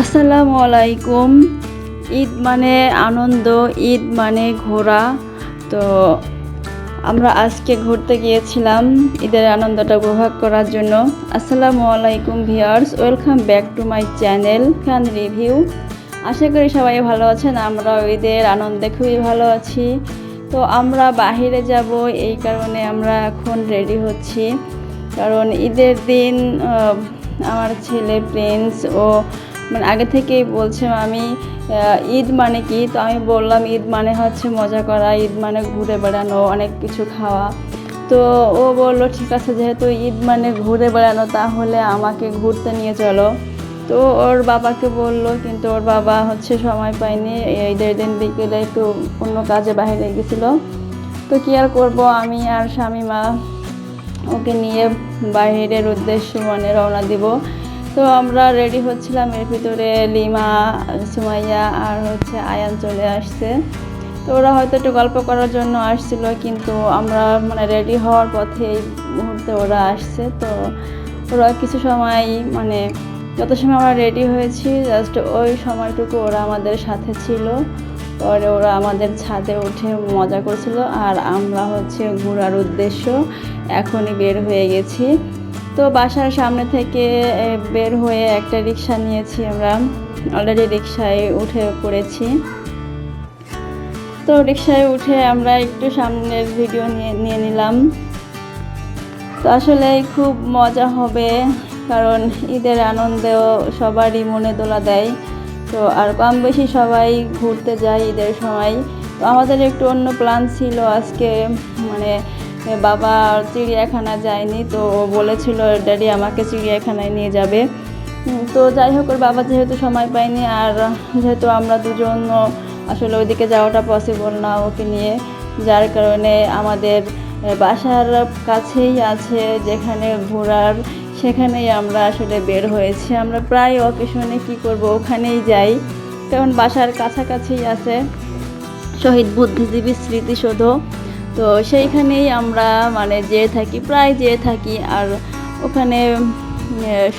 আসসালামু আলাইকুম। ঈদ মানে আনন্দ, ঈদ মানে ঘোরা। তো আমরা আজকে ঘুরতে গিয়েছিলাম ঈদের আনন্দটা উপভোগ করার জন্য। আসসালামু আলাইকুম viewers, welcome back to my channel Khan review. আশা করি সবাই ভালো আছেন আমরা ঈদের আনন্দে খুবই ভালো আছি। তো আমরা বাহিরে যাব, এই কারণে আমরা এখন রেডি হচ্ছি। কারণ ঈদের দিন আমার ছেলে প্রিন্স ও মানে আগে থেকেই বলছে আমি ঈদ মানে কি? তো আমি বললাম, ঈদ মানে হচ্ছে মজা করা, ঈদ মানে ঘুরে বেড়ানো, অনেক কিছু খাওয়া। তো ও বলল, ঠিক আছে, যেহেতু ঈদ মানে ঘুরে বেড়ানো, তাহলে আমাকে ঘুরতে নিয়ে চলো। তো ওর বাবাকে বলল, কিন্তু ওর বাবা হচ্ছে সময় পায়নি, এই দেড় দিন বিকেলে একটু অন্য কাজে বাইরে গেছিল। তো কী আর করব, আমি আর স্বামী মা ওকে নিয়ে বাইরের উদ্দেশ্যে মানে রওনা দিব। তো আমরা রেডি হচ্ছিলাম, এর ভিতরে লিমা, সুমাইয়া আর হচ্ছে আয়ান চলে আসছে। তো ওরা হয়তো একটু গল্প করার জন্য আসছিল, কিন্তু আমরা মানে রেডি হওয়ার পথে এই মুহূর্তে ওরা আসছে। তো ওরা কিছু সময় মানে যত সময় আমরা রেডি হয়েছি জাস্ট ওই সময়টুকু ওরা আমাদের সাথে ছিল। পরে ওরা আমাদের ছাদে উঠে মজা করছিল, আর আমরা হচ্ছে ঘোরার উদ্দেশ্য এখনই বের হয়ে গেছি। তো বাসার সামনে থেকে বের হয়ে একটা রিক্সা নিয়েছি আমরা। অলরেডি রিক্সায় উঠে পড়েছি। তো রিক্সায় উঠে আমরা একটু সামনের ভিডিও নিয়ে নিয়ে নিলাম। তো আসলে খুব মজা হবে, কারণ ঈদের আনন্দেও সবারই মনে দোলা দেয়। তো আর কম বেশি সবাই ঘুরতে যায় ঈদের সময়। তো আমাদের একটু অন্য প্ল্যান ছিল আজকে মানে বাবা চিড়িয়াখানা যায়নি, তো ও বলেছিল ড্যাডি আমাকে চিড়িয়াখানায় নিয়ে যাবে। তো যাই হোক, ওর বাবা যেহেতু সময় পায়নি, আর যেহেতু আমরা দুজন আসলে ওইদিকে যাওয়াটা পসিবল না ওকে নিয়ে। যার কারণে আমাদের বাসার কাছেই আছে যেখানে ঘোরার, সেখানেই আমরা আসলে বের হয়েছি। আমরা প্রায় অকেশনে কি করব, ওখানেই যাই। কারণ বাসার কাছাকাছি আছে শহীদ বুদ্ধিজীবী স্মৃতিসৌধ। তো সেইখানেই আমরা মানে যেয়ে থাকি, প্রায় যেয়ে থাকি। আর ওখানে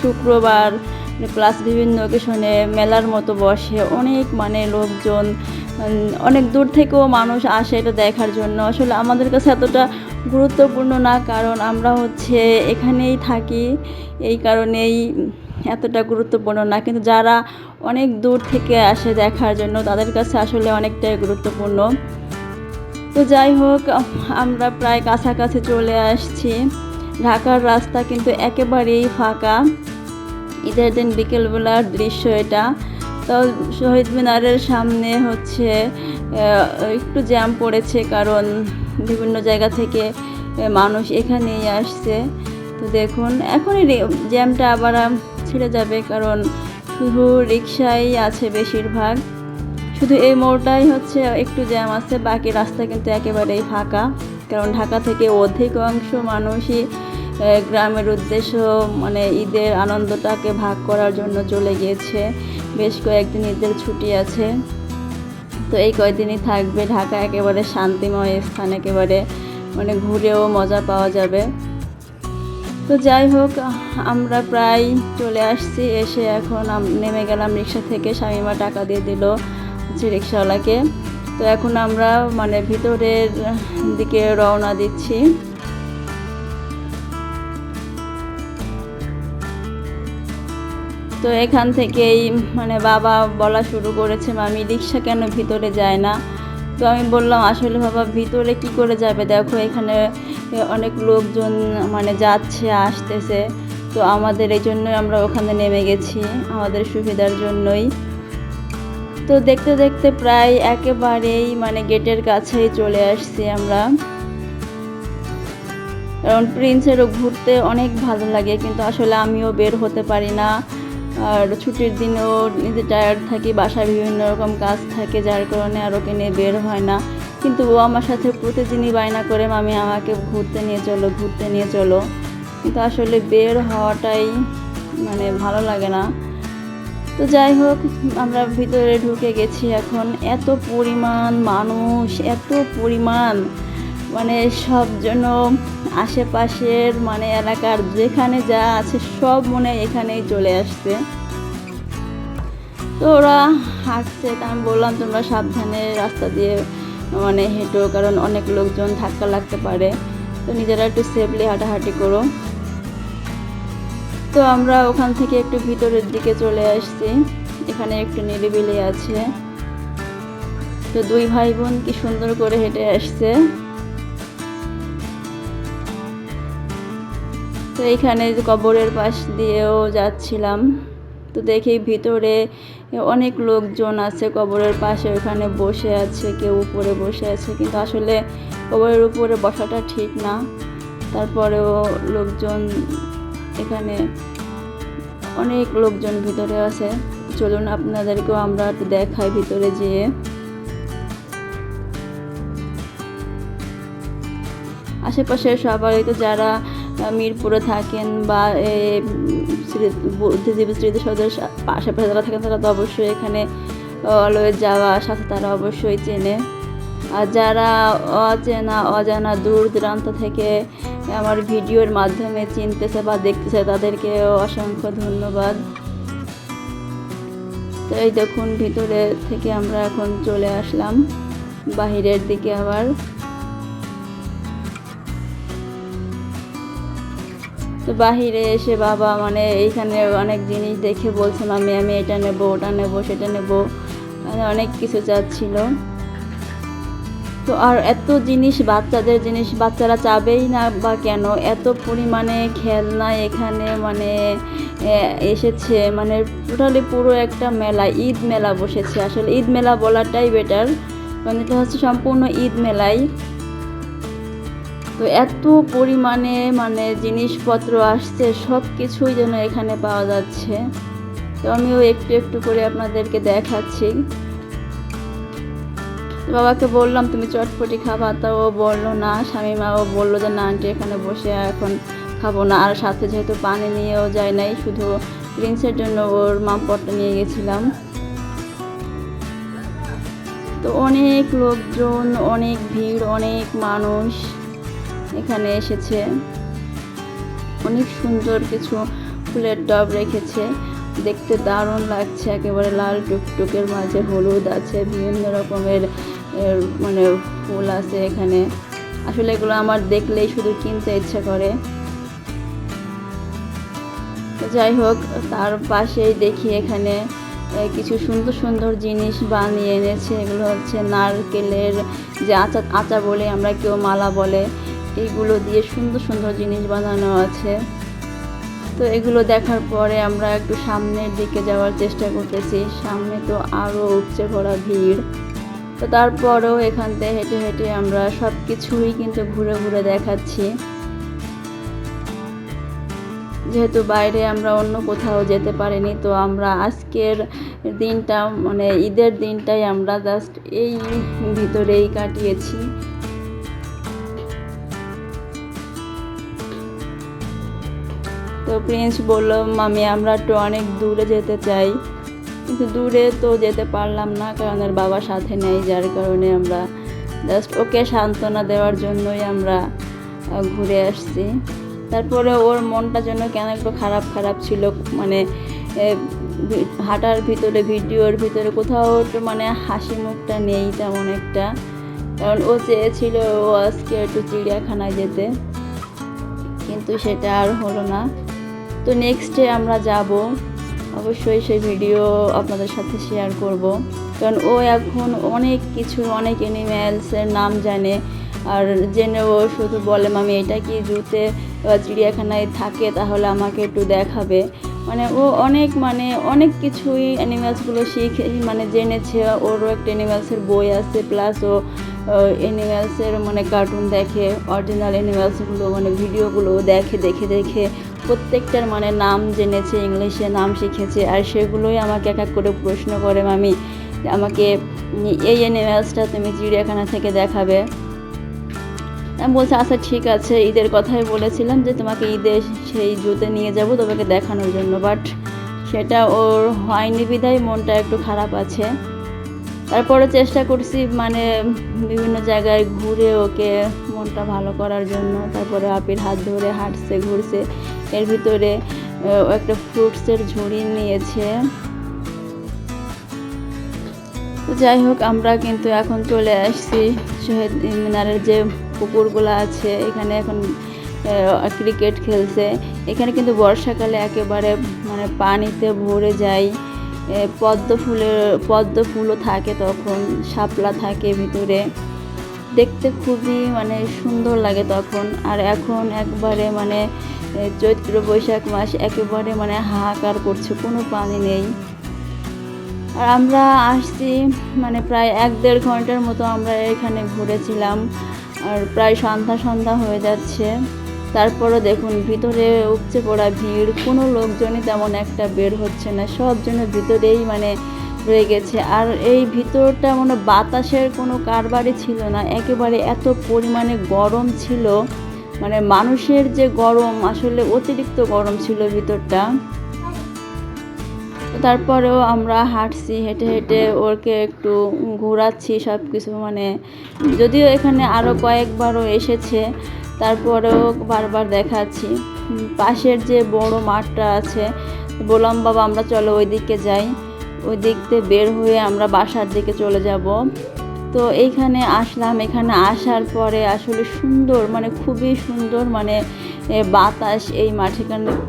শুক্রবার প্লাস বিভিন্ন অকেশনে মেলার মতো বসে। অনেক মানে লোকজন অনেক দূর থেকেও মানুষ আসে এটা দেখার জন্য। আসলে আমাদের কাছে এতটা গুরুত্বপূর্ণ না, কারণ আমরা হচ্ছে এখানেই থাকি। এই কারণেই এতটা গুরুত্বপূর্ণ না। কিন্তু যারা অনেক দূর থেকে আসে দেখার জন্য, তাদের কাছে আসলে অনেকটাই গুরুত্বপূর্ণ। তো যাই হোক, আমরা প্রায় কাছাকাছি চলে আসছি। ঢাকার রাস্তা কিন্তু একেবারেই ফাঁকা। ঈদের দিন বিকেলবেলার দৃশ্য এটা। তো শহীদ মিনারের সামনে হচ্ছে একটু জ্যাম পড়েছে কারণ বিভিন্ন জায়গা থেকে মানুষ এখানেই আসছে। তো দেখুন, এখনই জ্যামটা আবার ছেড়ে যাবে কারণ শুধু রিক্সাই আছে বেশিরভাগ। শুধু এই মোড়টাই হচ্ছে একটু জ্যাম আছে, বাকি রাস্তা কিন্তু একেবারেই ফাঁকা। কারণ ঢাকা থেকে অধিকাংশ মানুষই গ্রামের উদ্দেশ্য মানে ঈদের আনন্দটাকে ভাগ করার জন্য চলে গিয়েছে। বেশ কয়েকদিন ঈদের ছুটি আছে। তো এই কয়েকদিনই থাকবে ঢাকা একেবারে শান্তিময় স্থান, একেবারে মানে ঘুরেও মজা পাওয়া যাবে। তো যাই হোক, আমরা প্রায় চলে আসছি, এসে এখন নেমে গেলাম রিক্সা থেকে। স্বামীমা টাকা দিয়ে দিল। হচ্ছে রিক্সাওয়ালাকে। তো এখন আমরা মানে ভিতরের দিকে রওনা দিচ্ছি। তো এখান থেকেই মানে বাবা বলা শুরু করেছে, মামি, রিক্সা কেন ভিতরে যায় না? তো আমি বললাম, আসলে বাবা, ভিতরে কি করে যাবে? দেখো, এখানে অনেক লোকজন মানে যাচ্ছে, আসতেছে। তো আমাদের এই জন্যই আমরা ওখানে নেমে গেছি, আমাদের সুবিধার জন্যই। তো দেখতে দেখতে প্রায় একেবারেই মানে গেটের কাছেই চলে আসছি আমরা। কারণ প্রিন্সেরও ঘুরতে অনেক ভালো লাগে, কিন্তু আসলে আমিও বের হতে পারি না। আর ছুটির দিনেও নিজে টায়ার্ড থাকি, বাসায় বিভিন্ন রকম কাজ থাকে, যার কারণে আর ওকে নিয়ে বের হয় না। কিন্তু ও আমার সাথে প্রতিদিনই বায়না করে, মামি, আমাকে ঘুরতে নিয়ে চলো, ঘুরতে নিয়ে চলো। কিন্তু আসলে বের হওয়াটাই মানে ভালো লাগে না। তো যাই হোক, আমরা ভিতরে ঢুকে গেছি এখন। এত পরিমাণ মানুষ, এত পরিমাণ মানে সব জন্য আশেপাশের মানে এলাকার যেখানে যা আছে সব মনে এখানেই চলে আসছে। তো ওরা হাঁটছে তা আমি বললাম, তোমরা সাবধানে রাস্তা দিয়ে মানে হেঁটো, কারণ অনেক লোকজন ধাক্কা লাগতে পারে। তো নিজেরা একটু সেফলি হাঁটাহাঁটি করো। তো আমরা ওখান থেকে একটু ভিতরের দিকে চলে আসছি। এখানে একটু নিরিবিলি আছে। তো দুই ভাই বোন কি সুন্দর করে হেঁটে আসছে। তো এইখানে যে কবরের পাশ দিয়েও যাচ্ছিলাম। তো দেখি ভিতরে অনেক লোকজন আছে কবরের পাশে, ওখানে বসে আছে, কেউ উপরে বসে আছে। কিন্তু আসলে কবরের উপরে বসাটা ঠিক না। তারপরেও লোকজন এখানে অনেক লোকজন ভিতরে আছে। চলুন আপনাদেরকেও আমরা দেখাই ভিতরে যেয়ে। আশেপাশে সবাই তো যারা মিরপুরে থাকেন বা বুদ্ধিজীবী স্মৃতিসৌধের আশেপাশে যারা থাকেন তারা তো অবশ্যই এখানে অলওয়েজ যাওয়া সাথে তারা অবশ্যই চেনে। যারা অচেনা, অজানা, দূর দূরান্ত থেকে আমার ভিডিওর মাধ্যমে চিনতেছে বা দেখতেছে, তাদেরকে অসংখ্য ধন্যবাদ। তো এই দেখুন, ভিতরে থেকে আমরা এখন চলে আসলাম, বাহিরের দিকে আবার। তো বাহিরে এসে বাবা মানে এইখানে অনেক জিনিস দেখে বলছে মামি আমি এটা নেব, ওটা নেব, সেটা নেব। মানে অনেক কিছু চাচ্ছিল। তো আর এত জিনিস বাচ্চাদের জিনিস বাচ্চারা চাবেই না বা কেন? এত পরিমাণে খেলনা এখানে মানে এসেছে। মানে টোটালি পুরো একটা মেলা, ঈদ মেলা বসেছে। আসলে ঈদ মেলা বলাটাই বেটার কারণ এটা হচ্ছে সম্পূর্ণ ঈদ মেলাই। তো এত পরিমাণে মানে জিনিসপত্র আসছে সব কিছুই যেন এখানে পাওয়া যাচ্ছে। তো আমিও একটু একটু করে আপনাদেরকে দেখাচ্ছি। বাবাকে বললাম, তুমি চটপটি খাবা? তা ও বলল, না স্বামীমাও বলল যে, না, আন্টি, এখানে বসে এখন খাব না। আর সাথে যেহেতু পানি নিয়েও যায় নাই, শুধু প্রিন্সের জন্য ওর মামপটটা নিয়ে গেছিলাম। তো অনেক লোকজন, অনেক ভিড়, অনেক মানুষ এখানে এসেছে। অনেক সুন্দর কিছু ফুলের টব রেখেছে। দেখতে দারুণ লাগছে, একেবারে লাল টুকটুকের মাঝে হলুদ আছে, বিভিন্ন রকমের মানে ফুল আছে এখানে। আসলে এগুলো আমার দেখলেই শুধু কিনতে ইচ্ছে করে। যাই হোক, তার পাশেই দেখি এখানে কিছু সুন্দর সুন্দর জিনিস বানিয়ে এনেছে। এগুলো হচ্ছে নারকেলের যে আচা আচা বলে আমরা কেউ মালা বলে, এইগুলো দিয়ে সুন্দর সুন্দর জিনিস বানানো আছে। তো এগুলো দেখার পরে আমরা একটু সামনের দিকে যাওয়ার চেষ্টা করতেছি। সামনে তো আরও উপচে পড়া ভিড়। তো তারপরেও এখান থেকে হেঁটে হেঁটে আমরা সব কিছুই কিন্তু ঘুরে ঘুরে দেখাচ্ছি। যেহেতু বাইরে আমরা অন্য কোথাও যেতে পারিনি, তো আমরা আজকের দিনটা মানে ঈদের দিনটাই আমরা জাস্ট এই ভিতরেই কাটিয়েছি। তো প্রিন্স বলল, মামি, আমরা একটু অনেক দূরে যেতে চাই। কিন্তু দূরে তো যেতে পারলাম না, কারণ ওর বাবা সাথে নেই, যার কারণে আমরা জাস্ট ওকে সান্ত্বনা দেওয়ার জন্যই আমরা ঘুরে আসছি। তারপরে ওর মনটা যেন কেন একটু খারাপ খারাপ ছিল মানে হাঁটার ভিতরে, ভিডিওর ভিতরে কোথাও একটু মানে হাসি মুখটা নেই তেমন একটা। কারণ ও চেয়েছিল ও আজকে একটু চিড়িয়াখানায় যেতে, কিন্তু সেটা আর হলো না। তো নেক্সটে আমরা যাব। অবশ্যই সেই ভিডিও আপনাদের সাথে শেয়ার করব। কারণ ও এখন অনেক কিছু, অনেক অ্যানিম্যালসের নাম জানে। আর জেনে ও শুধু বলে, মামি, এটা কি জুতে চিড়িয়াখানায় থাকে? তাহলে আমাকে একটু দেখাবে। মানে ও অনেক মানে অনেক কিছুই অ্যানিম্যালসগুলো শিখে মানে জেনেছে। ওরও একটা অ্যানিম্যালসের বই আছে প্লাস ও অ্যানিম্যালসের মানে কার্টুন দেখে অরিজিনাল অ্যানিম্যালসগুলো মানে ভিডিওগুলো দেখে দেখে দেখে প্রত্যেকটার মানে নাম জেনেছে, ইংলিশে নাম শিখেছে, আর সেগুলোই আমাকে এক এক করে প্রশ্ন করে, মামি, আমাকে এই অ্যানিম্যালসটা তুমি চিড়িয়াখানা থেকে দেখাবে? আমি বলছি আচ্ছা ঠিক আছে। ঈদের কথাই বলেছিলাম যে, তোমাকে ঈদে সেই জুতে নিয়ে যাব তোমাকে দেখানোর জন্য। বাট সেটা ওর হয়নি বিধায় মনটা একটু খারাপ আছে। তারপরে চেষ্টা করছি মানে বিভিন্ন জায়গায় ঘুরে ওকে মনটা ভালো করার জন্য। তারপরে আপির হাত ধরে হাঁটছে, ঘুরছে। এর ভিতরে একটা ফ্রুটসের ঝুড়ি নিয়েছে। তো যাই হোক, আমরা কিন্তু এখন চলে আসছি শহীদ মিনারের যে পুকুরগুলো আছে, এখানে এখন ক্রিকেট খেলছে। এখানে কিন্তু বর্ষাকালে একেবারে মানে পানিতে ভরে যায়। পদ্ম ফুলের পদ্ম ফুলও থাকে তখন, শাপলা থাকে ভিতরে। দেখতে খুবই মানে সুন্দর লাগে তখন। আর এখন একবারে মানে চৈত্র বৈশাখ মাস একেবারে মানে হাহাকার করছে, কোনো পানি নেই। আর আমরা আসছি মানে প্রায় এক দেড় ঘণ্টার মতো আমরা এখানে ঘুরেছিলাম, আর প্রায় সন্ধ্যা সন্ধ্যা হয়ে যাচ্ছে। তারপরও দেখুন, ভিতরে উপচে পড়া ভিড়, কোনো লোকজনই তেমন একটা বের হচ্ছে না, সব জন্য ভিতরেই মানে রয়ে গেছে। আর এই ভিতরটা মানে বাতাসের কোনো কারবারই ছিল না, একেবারে এত পরিমাণে গরম ছিল। মানে মানুষের যে গরম, আসলে অতিরিক্ত গরম ছিল ভিতরটা। তারপরেও আমরা হাঁটছি, হেঁটে হেঁটে ওরকে একটু ঘোরাচ্ছি সব কিছু মানে যদিও এখানে আরও কয়েকবারও এসেছে, তারপরেও বারবার দেখাচ্ছি। পাশের যে বড় মাঠটা আছে, বললাম, বাবা, আমরা চলো ওই দিকে যাই। ওই দিক থেকে বের হয়ে আমরা বাসার দিকে চলে যাব। তো এইখানে আসলাম। এখানে আসার পরে আসলে সুন্দর মানে খুবই সুন্দর মানে বাতাস এই মাঠে।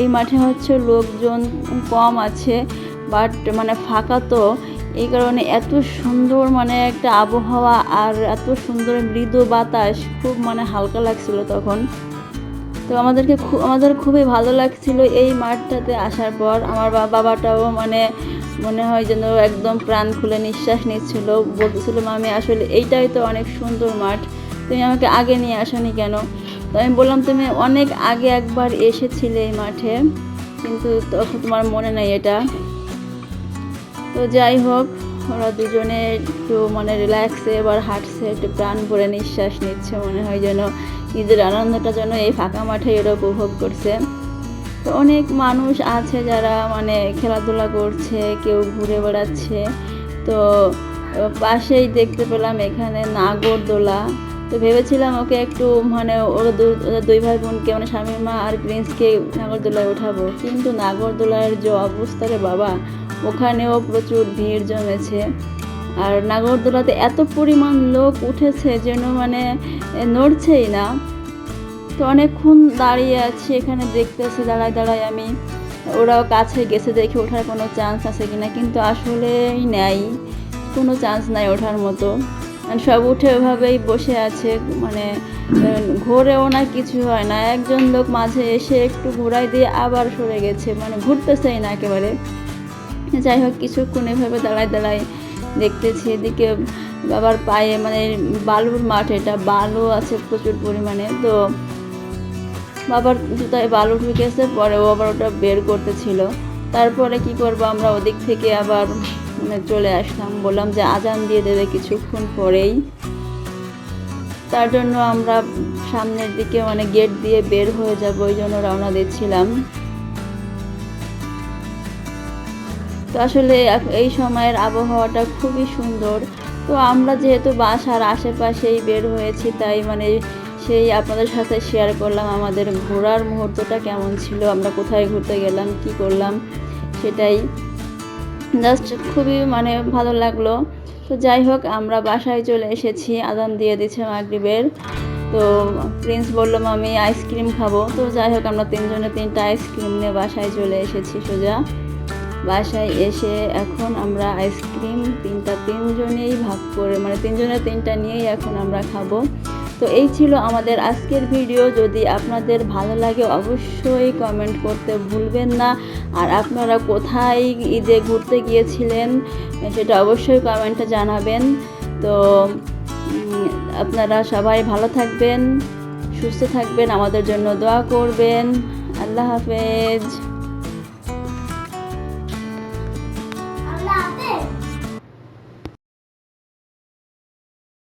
এই মাঠে হচ্ছে লোকজন কম আছে, বাট মানে ফাঁকা তো। এই কারণে এত সুন্দর মানে একটা আবহাওয়া আর এত সুন্দর মৃদু বাতাস, খুব মানে হালকা লাগছিল তখন। তো আমাদেরকে খুব আমাদের খুবই ভালো লাগছিল এই মাঠটাতে আসার পর। আমার বাবাটাও মানে মনে হয় যেন একদম প্রাণ খুলে নিঃশ্বাস নিচ্ছিল। বলতেছিল, মামি, আসলে এইটাই তো অনেক সুন্দর মাঠ। তুমি আমাকে আগে নিয়ে আসনি কেন? তো আমি বললাম, তুমি অনেক আগে একবার এসেছিলে এই মাঠে, কিন্তু তখন তোমার মনে নেই এটা। তো যাই হোক, ওরা দুজনে একটু মানে রিল্যাক্সে এবার হাঁটছে, একটু প্রাণ ভরে নিঃশ্বাস নিচ্ছে। মনে হয় যেন নিজের আনন্দটা যেন এই ফাঁকা মাঠে এরা উপভোগ করছে। তো অনেক মানুষ আছে যারা মানে খেলাধুলা করছে, কেউ ঘুরে বেড়াচ্ছে। তো পাশেই দেখতে পেলাম এখানে নাগরদোলা। তো ভেবেছিলাম ওকে একটু মানে ওরা দুই ভাই বোনকে মানে স্বামীর মা আর প্রিন্সকে নাগরদোলায় ওঠাবো কিন্তু নাগরদোলার যে অবস্থা রে বাবা, ওখানেও প্রচুর ভিড় জমেছে। আর নাগরদোলাতে এত পরিমাণ লোক উঠেছে যেন মানে নড়ছেই না। তো অনেকক্ষণ দাঁড়িয়ে আছি, এখানে দেখতেছি, দাঁড়ায় দাঁড়ায় আমি। ওরাও কাছে গেছে দেখে ওঠার কোনো চান্স আছে কিনা, কিন্তু আসলেই নেই। কোনো চান্স নাই ওঠার মতো। আর সব উঠে ওভাবেই বসে আছে মানে ঘোরেও না কিছু হয় না। একজন লোক মাঝে এসে একটু ঘোরাই দিয়ে আবার সরে গেছে মানে ঘুরতেছেই না একেবারে। যাই হোক, কিছুক্ষণ এভাবে দাঁড়ায় দাঁড়ায় দেখতেছি। এদিকে বাবার পায়ে মানে বালুর মাঠ, এটা বালু আছে প্রচুর পরিমাণে, তো বাবার জুতায় বালু ঢুকেছে, পরে ও আবার ওটা বের করতেছিল। তারপরে কি করব আমরা ওদিক থেকে আবার মানে চলে আসলাম। বললাম যে আজান দিয়ে দেবে কিছুক্ষণ পরেই। তার জন্য আমরা সামনের দিকে মানে গেট দিয়ে বের হয়ে যাব, ওই জন্য রওনা দিচ্ছিলাম। তো আসলে এই সময়ের আবহাওয়াটা খুবই সুন্দর। তো আমরা যেহেতু বাসার আশেপাশেই বের হয়েছি, তাই মানে সেই আপনাদের সাথে শেয়ার করলাম আমাদের ঘোরার মুহূর্তটা কেমন ছিল, আমরা কোথায় ঘুরতে গেলাম, কি করলাম, সেটাই। জাস্ট খুবই মানে ভালো লাগল। তো যাই হোক, আমরা বাসায় চলে এসেছি, আদান দিয়ে দিচ্ছে মাগরিবের। তো প্রিন্স বলল আমি আইসক্রিম খাব। তো যাই হোক, আমরা তিনজনে তিনটা আইসক্রিম নিয়ে বাসায় চলে এসেছি সোজা। বাসায় এসে এখন আমরা আইসক্রিম তিনটা তিনজনেই ভাগ করে মানে তিনজনের তিনটা নিয়েই এখন আমরা খাব। তো এই ছিল আমাদের আজকের ভিডিও। যদি আপনাদের ভালো লাগে, অবশ্যই কমেন্ট করতে ভুলবেন না। আর আপনারা কোথায় ঈদে ঘুরতে গিয়েছিলেন, সেটা অবশ্যই কমেন্টে জানাবেন। তো আপনারা সবাই ভালো থাকবেন, সুস্থ থাকবেন, আমাদের জন্য দোয়া করবেন। আল্লাহ হাফেজ।